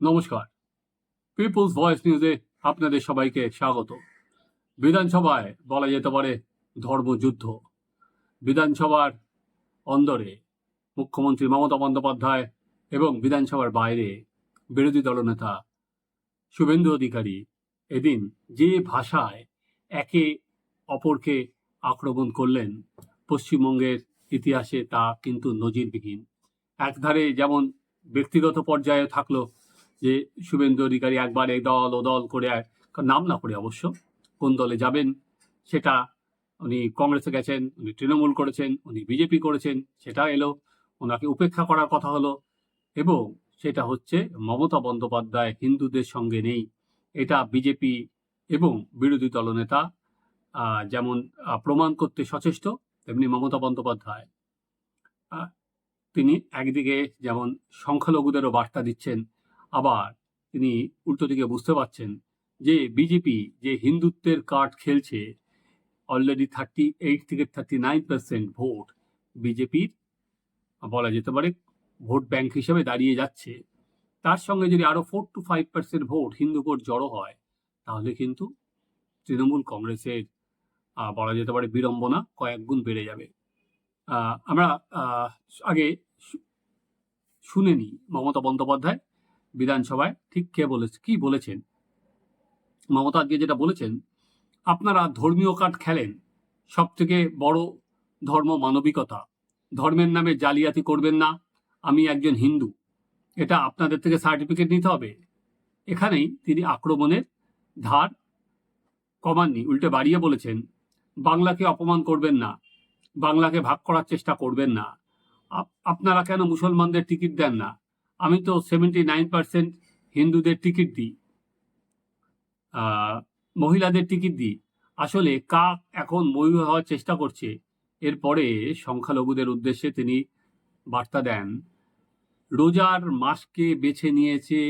নমস্কার। People's voice নিউজে আপনাদের সবাইকে স্বাগত। বিধানসভায় বলা যেতে পারে ধর্মযুদ্ধ। বিধানসভার অন্দরে মুখ্যমন্ত্রী মমতা বন্দ্যোপাধ্যায় এবং বিধানসভার বাইরে বিরোধী দলনেতা শুভেন্দু অধিকারী এদিন যে ভাষায় একে অপরকে আক্রমণ করলেন, পশ্চিমবঙ্গের ইতিহাসে তা কিন্তু নজিরবিহীন। একধারে যেমন ব্যক্তিগত পর্যায়ে থাকল যে শুভেন্দু অধিকারী একবার এই দল ও দল করে নাম না করে অবশ্য কোন দলে যাবেন সেটা উনি কংগ্রেসে গেছেন, উনি তৃণমূল করেছেন, উনি বিজেপি করেছেন, সেটা এলো। ওনাকে উপেক্ষা করার কথা হলো এবং সেটা হচ্ছে মমতা বন্দ্যোপাধ্যায় হিন্দুদের সঙ্গে নেই। এটা বিজেপি এবং বিরোধী দলনেতা যেমন প্রমাণ করতে সচেষ্ট, তেমনি মমতা বন্দ্যোপাধ্যায়। তিনি একদিকে যেমন সংখ্যালঘুদেরও বার্তা দিচ্ছেন আবার তিনি উল্টো দিকে বুঝতে পারছেন যে বিজেপি যে হিন্দুত্বের কার্ড খেলছে অলরেডি থার্টি এইট থেকে থার্টি নাইন পার্সেন্ট ভোট বিজেপির বলা যেতে পারে, ভোট ব্যাংক হিসেবে দাঁড়িয়ে যাচ্ছে। তার সঙ্গে যদি আরও four to five percent vote Hindu vote জড়ো হয়, তাহলে কিন্তু তৃণমূল কংগ্রেসের বলা যেতে পারে বিড়ম্বনা কয়েক গুণ বেড়ে যাবে। আমরা আগে শুনে নিই মমতা বন্দ্যোপাধ্যায়। বিধানসভায়, ঠিক কে বলেছে, কি বলেছেন? মমতা আজকে যেটা বলেছেন, আপনারা ধর্মীয় কার্ড খেলেন সব থেকে বড় ধর্ম মানবিকতা। ধর্মের নামে জালিয়াতি করবেন না, আমি একজন হিন্দু, এটা আপনাদের থেকে সার্টিফিকেট নিতে হবে। এখানেই তিনি আক্রমণের ধার কমাননি, উল্টে বাড়িয়ে বলেছেন, বাংলাকে অপমান করবেন না, বাংলাকে ভাগ করার চেষ্টা করবেন না। আপনারা কেন মুসলমানদের টিকিট দেন না? আমি তো সেভেন্টি নাইন পার্সেন্ট হিন্দুদের টিকিট দিই মহিলাদের টিকিট দিই। আসলে কাক এখন ময়ূর হওয়ার চেষ্টা করছে। এরপরে সংখ্যালঘুদের উদ্দেশ্যে তিনি বার্তা দেন, রোজার মাসকে বেছে নিয়েছে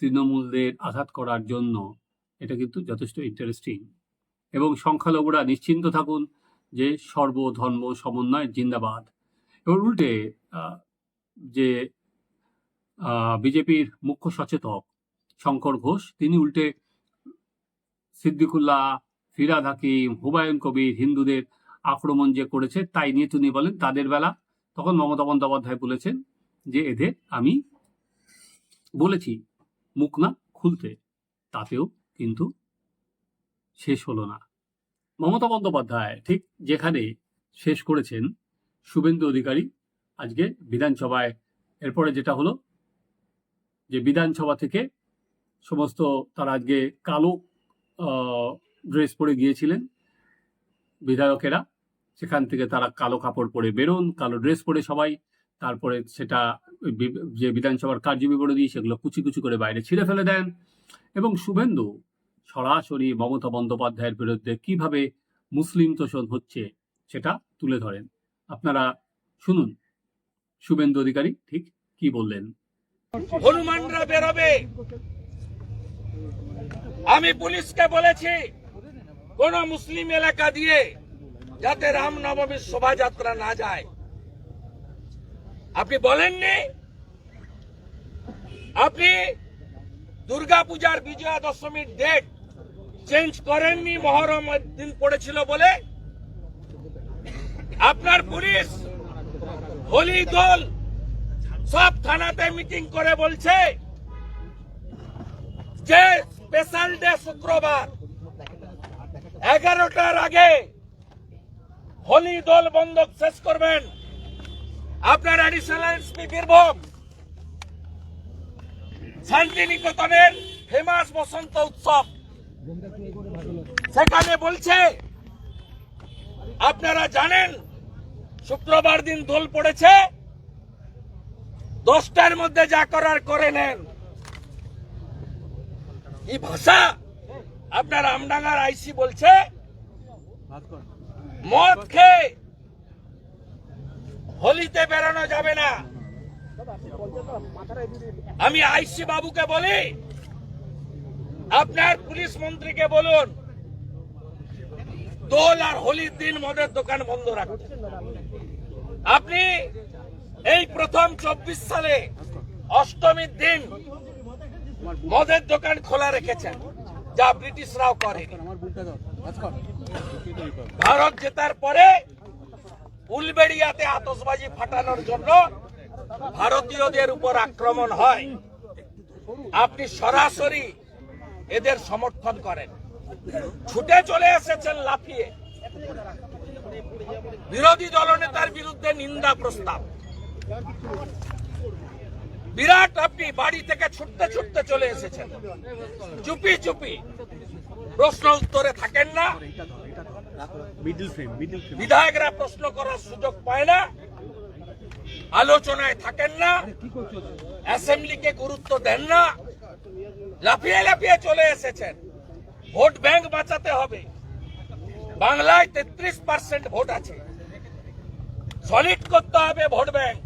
তৃণমূলদের আঘাত করার জন্য। এটা কিন্তু যথেষ্ট ইন্টারেস্টিং এবং সংখ্যালঘুরা নিশ্চিন্ত থাকুন যে সর্বধর্ম সমন্বয় জিন্দাবাদ। এবং উল্টে যে বিজেপির মুখ্য সচেতক শঙ্কর ঘোষ। তিনি উল্টে সিদ্দিকুল্লাহ, ফিরাদ হাকিম, হুমায়ুন কবির হিন্দুদের আক্রমণ যে করেছে তাই নিয়ে তিনি বলেন, তাদের বেলা। তখন মমতা বন্দ্যোপাধ্যায় বলেছেন যে এদের আমি বলেছি, মুখ না খুলতে। তাতেও কিন্তু শেষ হলো না। মমতা বন্দ্যোপাধ্যায় ঠিক যেখানে শেষ করেছেন, শুভেন্দু অধিকারী, আজকে বিধানসভায়। এরপরে যেটা হলো যে বিধানসভা থেকে সমস্ত তারা আজকে কালো ড্রেস পরে গিয়েছিলেন বিধায়কেরা। সেখান থেকে তারা কালো কাপড় পরে বেরোন, কালো ড্রেস পরে সবাই। তারপরে সেটা যে বিধানসভার কার্যবিবরণী সেগুলো কুচি কুচি করে বাইরে ছিঁড়ে ফেলে দেন। এবং শুভেন্দু সরাসরি মমতা বন্দ্যোপাধ্যায়ের বিরুদ্ধে কীভাবে মুসলিম তোষণ হচ্ছে সেটা তুলে ধরেন। আপনারা শুনুন। শুভেন্দু অধিকারী ঠিক কি বললেন? হনুমানরা বেরোবে। আমি পুলিশকে বলেছি, কোন মুসলিম এলাকা দিয়ে যাতে রামনবমীর শোভাযাত্রা না যায়। আপনি বলেননি? আপনি দুর্গাপূজার বিজয়া দশমীর ডেট চেঞ্জ করেননি, মহরম দিন পড়েছিল বলে? আপনার পুলিশ, হোলি দল সব থানাতে মিটিং করে বলছে যে স্পেশাল ডে শুক্রবার। এগারোটার আগে হোলি দল বন্ধ শেষ করবেন। আপনার অ্যাডিশনাল এসপি বীরভূম, শান্তিনিকেতনের ফেমাস বসন্ত উৎসব। সেখানে বলছে, আপনারা জানেন, শুক্রবার দিন দোল পড়েছে। দশটার মধ্যে যা করার করে নেন। কি ভাষা? আপনার আমডাঙ্গার আইসি বলছে মদ খেয়ে হোলিতে বেরোনো যাবে না। আমি আইসি বাবুকে বলি আপনার পুলিশ মন্ত্রীকে বলুন দোল আর হোলির দিন মদের দোকান বন্ধ রাখুন। আপনি এই প্রথম চব্বিশ সালে অষ্টমীর দিন মদের দোকান খোলা রেখেছেন, যা ব্রিটিশরাও করে ভারত জেতার পরে উলবেড়িয়াতে আতসবাজি ফাটানোর জন্য ভারতীয়দের উপর আক্রমণ হয়। আপনি সরাসরি এদের সমর্থন করেন। ছুটে চলে এসেছেন লাফিয়ে। বিরোধী দলনেতার বিরুদ্ধে নিন্দা প্রস্তাব। বিরাট আপনি বাড়ি থেকে ছুটতে ছুটতে চলে এসেছেন। চুপি চুপি। প্রশ্ন উত্তরে থাকেন না। বিধায়করা প্রশ্ন করার সুযোগ পায় না। আলোচনায় থাকেন না। অ্যাসেম্বলিকে গুরুত্ব দেন না। লাফিয়ে লাফিয়ে চলে এসেছেন। ভোট ব্যাংক বাঁচাতে হবে। বাংলায় তেত্রিশ পার্সেন্ট ভোট আছে। সলিড করতে হবে ভোট ব্যাংক।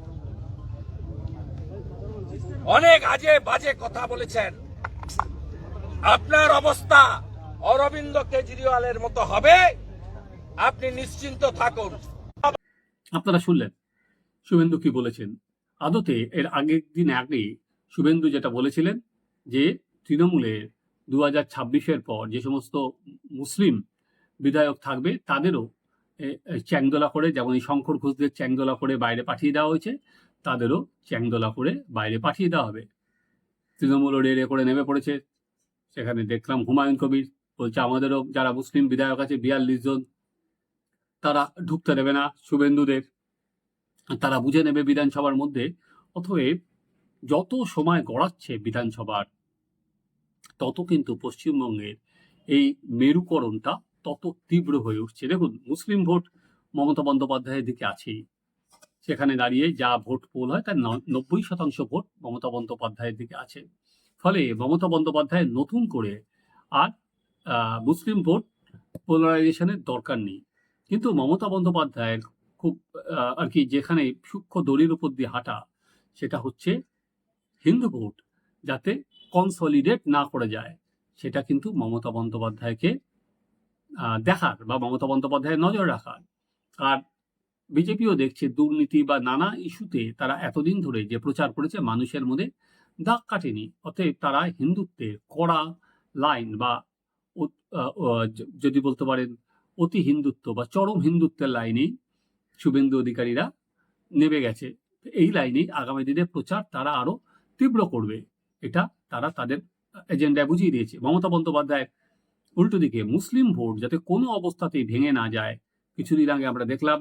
অনেক আজে বাজে কথা বলেছেন। আপনার অবস্থা অরবিন্দ কেজরিওয়ালের মতো হবে? আপনি নিশ্চিন্ত থাকুন। আপনারা শুনলেন, শুভেন্দু কি বলেছেন? আদতে এর আগের দিন আগে শুভেন্দু যেটা বলেছিলেন যে তৃণমূলের দু হাজার ছাব্বিশের পর যে সমস্ত মুসলিম বিধায়ক থাকবে, তাদেরও চ্যাংদোলা করে, যেমন এই শঙ্কর ঘোষদের চ্যাংদোলা করে বাইরে পাঠিয়ে দেওয়া হয়েছে। তাদেরও চ্যাংদোলা করে বাইরে পাঠিয়ে দেওয়া হবে। তৃণমূল রেড়ে করে নেমে পড়েছে। সেখানে দেখলাম হুমায়ুন কবির বলছে, আমাদেরও যারা মুসলিম বিধায়ক আছে, বিয়াল্লিশ জন, তারা ঢুকতে দেবে না শুভেন্দুদের। তারা বুঝে নেবে বিধানসভার মধ্যে। অতএব যত সময় গড়াচ্ছে বিধানসভার, তত কিন্তু পশ্চিমবঙ্গের এই মেরুকরণটা তত তীব্র হয়ে উঠছে। দেখুন, মুসলিম ভোট মমতা বন্দ্যোপাধ্যায়ের দিকে আছেই। সেখানে দাঁড়িয়ে যা ভোট পোল হয় তার নব্বই শতাংশ ভোট মমতা বন্দ্যোপাধ্যায়ের দিকে আছে। ফলে মমতা বন্দ্যোপাধ্যায় নতুন করে আর মুসলিম ভোট পোলারাইজেশনের দরকার নেই। কিন্তু মমতা বন্দ্যোপাধ্যায়ের খুব আর কি যেখানে সূক্ষ্ম দড়ির উপর দিয়ে হাঁটা, সেটা হচ্ছে হিন্দু ভোট, যাতে কনসলিডেট না করে যায়। সেটা কিন্তু মমতা বন্দ্যোপাধ্যায়কে দেখার বা মমতা বন্দ্যোপাধ্যায়ের নজর রাখার। আর বিজেপিও দেখছে দুর্নীতি বা নানা ইস্যুতে তারা এতদিন ধরে যে প্রচার করেছে মানুষের মধ্যে দাগ কাটেনি। অতএব তারা হিন্দুত্বের কড়া লাইন বা যদি বলতে পারেন অতি হিন্দুত্ব বা চরম হিন্দুত্বের লাইনেই শুভেন্দু অধিকারীরা নেমে গেছে। এই লাইনেই আগামী দিনে প্রচার তারা আরও তীব্র করবে। এটা তারা তাদের এজেন্ডায় বুঝিয়ে দিয়েছে। মমতা বন্দ্যোপাধ্যায় উল্টো দিকে মুসলিম ভোট যাতে কোনো অবস্থাতেই ভেঙে না যায়, কিছুদিন আগে আমরা দেখলাম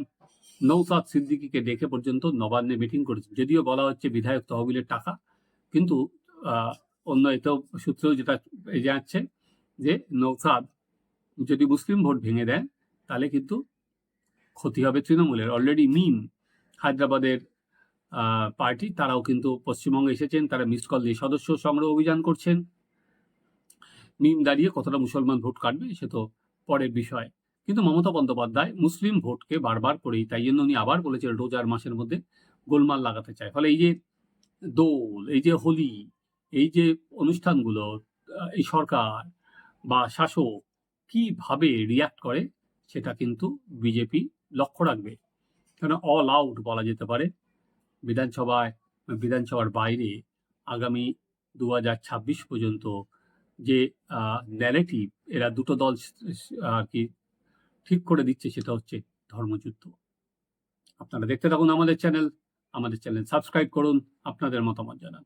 নৌসাদ সিদ্দিকিকে ডেকে পর্যন্ত নবান্নে মিটিং করেছে। যদিও বলা হচ্ছে বিধায়ক তহবিলের টাকা, কিন্তু অন্য এতেও সূত্রেও যেটা যাচ্ছে যে নৌসাদ যদি মুসলিম ভোট ভেঙে দেয় তাহলে কিন্তু ক্ষতি হবে তৃণমূলের। অলরেডি মিম হায়দ্রাবাদের পার্টি, তারাও কিন্তু পশ্চিমবঙ্গে এসেছেন, তারা মিস কল দিয়ে সদস্য সংগ্রহ অভিযান করছেন। মিম দাঁড়িয়ে কতটা মুসলমান ভোট কাটবে, সে তো পরের বিষয়। কিন্তু মমতা বন্দ্যোপাধ্যায় মুসলিম ভোটকে বারবার করেই, তাই জন্য উনি আবার বলেছেন রোজার মাসের মধ্যে গোলমাল লাগাতে চায়। ফলে এই যে দোল, এই যে হোলি, এই যে অনুষ্ঠানগুলো এই সরকার বা শাসক কীভাবে রিয়াক্ট করে সেটা কিন্তু বিজেপি লক্ষ্য রাখবে। কেন অল আউট বলা যেতে পারে বিধানসভায়, বিধানসভার বাইরে আগামী দু হাজার ছাব্বিশ পর্যন্ত যে ন্যারেটিভ এরা দুটো দল আর কি ঠিক করে দিচ্ছে সেটা হচ্ছে ধর্মযুদ্ধ। আপনারা দেখতে থাকুন আমাদের চ্যানেল আমাদের চ্যানেল সাবস্ক্রাইব করুন, আপনাদের মতামত জানান।